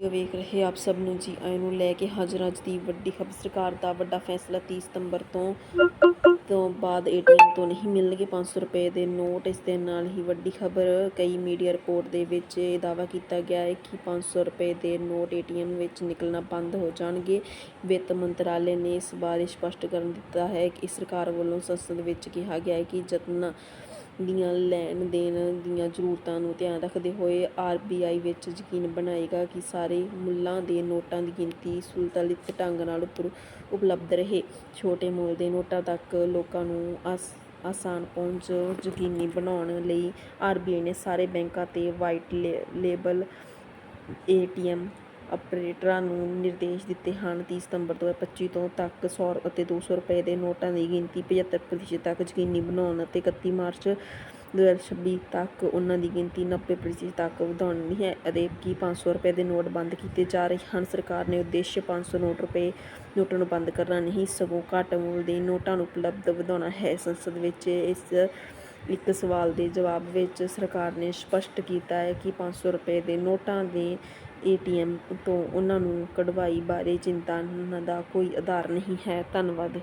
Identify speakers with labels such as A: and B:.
A: Video ਵੇਖ ਰਹੇ ਆਪ ਸਭ ਨੂੰ ਜੀ, ਆਇਆਂ ਨੂੰ ਲੈ ਕੇ ਹਾਜ਼ਰ ਅੱਜ ਦੀ ਵੱਡੀ ਖਬਰ। ਸਰਕਾਰ ਦਾ ਵੱਡਾ ਫੈਸਲਾ 30 ਸਤੰਬਰ ਤੋਂ ਤੋਂ ਬਾਅਦ ਏਟੀਐਮ ਤੋਂ ਨਹੀਂ ਮਿਲਣਗੇ 500 ਰੁਪਏ ਦੇ ਨੋਟ। ਇਸ ਦੇ ਨਾਲ ਹੀ ਵੱਡੀ ਖਬਰ, ਕਈ ਮੀਡੀਆ ਰਿਪੋਰਟ ਦੇ ਵਿੱਚ ਇਹ ਦਾਅਵਾ ਕੀਤਾ ਗਿਆ ਹੈ ਕਿ 500 ਰੁਪਏ ਦੇ ਨੋਟ ਏਟੀਐਮ ਵਿੱਚ ਨਿਕਲਣਾ ਬੰਦ ਹੋ ਜਾਣਗੇ। ਵਿੱਤ ਮੰਤਰਾਲੇ ਨੇ ਇਸ ਬਾਰੇ ਸਪਸ਼ਟ ਕਰਨ ਦਿੱਤਾ ਹੈ ਕਿ ਸਰਕਾਰ ਵੱਲੋਂ ਸੰਸਦ ਵਿੱਚ ਕਿਹਾ ਗਿਆ ਹੈ ਕਿ ਯਤਨਾਂ ਦੀਆਂ ਲੈਣ ਦੇਣ ਦੀਆਂ ਜ਼ਰੂਰਤਾਂ ਨੂੰ ਧਿਆਨ ਰੱਖਦੇ ਹੋਏ ਆਰ ਬੀ ਆਈ ਵਿੱਚ ਯਕੀਨ ਬਣਾਏਗਾ ਕਿ ਸਾਰੇ ਮੁੱਲਾਂ ਦੇ ਨੋਟਾਂ ਦੀ ਗਿਣਤੀ ਸੁਲਤਾਲਿਤ ਢੰਗ ਨਾਲ ਉਪਰ ਉਪਲਬਧ ਰਹੇ। ਛੋਟੇ ਮੁੱਲ ਦੇ ਨੋਟਾਂ ਤੱਕ ਲੋਕਾਂ ਨੂੰ ਆਸ, ਆਸਾਨ ਪਹੁੰਚ ਯਕੀਨੀ ਬਣਾਉਣ ਲਈ ਆਰ ਬੀ ਆਈ ਨੇ ਸਾਰੇ ਬੈਂਕਾਂ ਤੇ ਵਾਈਟ ਲੇ- ਲੇਬਲ ਏਟੀਐਮ ਆਪਰੇਟਰਾਂ ਨੂੰ ਨਿਰਦੇਸ਼ ਦਿੱਤੇ ਹਨ। ਤੀਹ ਸਤੰਬਰ 2025 ਤੋਂ ਤੱਕ ਸੌ ਅਤੇ ਦੋ ਸੌ ਰੁਪਏ ਦੇ ਨੋਟਾਂ ਦੀ ਗਿਣਤੀ 75% ਤੱਕ ਯਕੀਨੀ ਬਣਾਉਣ ਅਤੇ 31 ਮਾਰਚ 2026 ਤੱਕ ਉਹਨਾਂ ਦੀ ਗਿਣਤੀ 90% ਤੱਕ ਵਧਾਉਣੀ ਹੈ। ਅਤੇ ਕੀ ਪੰਜ ਸੌ ਰੁਪਏ ਦੇ ਨੋਟ ਬੰਦ ਕੀਤੇ ਜਾ ਰਹੇ ਹਨ। ਸਰਕਾਰ ਨੇ ਉਦੇਸ਼ ਪੰਜ ਸੌ ਨੋਟ ਰੁਪਏ ਨੋਟਾਂ ਨੂੰ ਬੰਦ ਕਰਨਾ ਨਹੀਂ, ਸਗੋਂ ਘੱਟ ਮੁੱਲ ਦੇ ਨੋਟਾਂ ਨੂੰ ਉਪਲਬਧ ਵਧਾਉਣਾ ਹੈ। ਸੰਸਦ ਵਿੱਚ ਇਸ ਇੱਕ ਸਵਾਲ ਦੇ ਜਵਾਬ ਵਿੱਚ ਸਰਕਾਰ ਨੇ ਸਪਸ਼ਟ ਕੀਤਾ ਹੈ ਕਿ 500 ਰੁਪਏ ਦੇ ਨੋਟਾਂ ਦੇ ਏਟੀਐਮ ਤੋਂ ਉਹਨਾਂ ਨੂੰ ਕਢਵਾਈ ਬਾਰੇ ਚਿੰਤਾ ਦਾ ਕੋਈ ਆਧਾਰ ਨਹੀਂ ਹੈ। ਧੰਨਵਾਦ।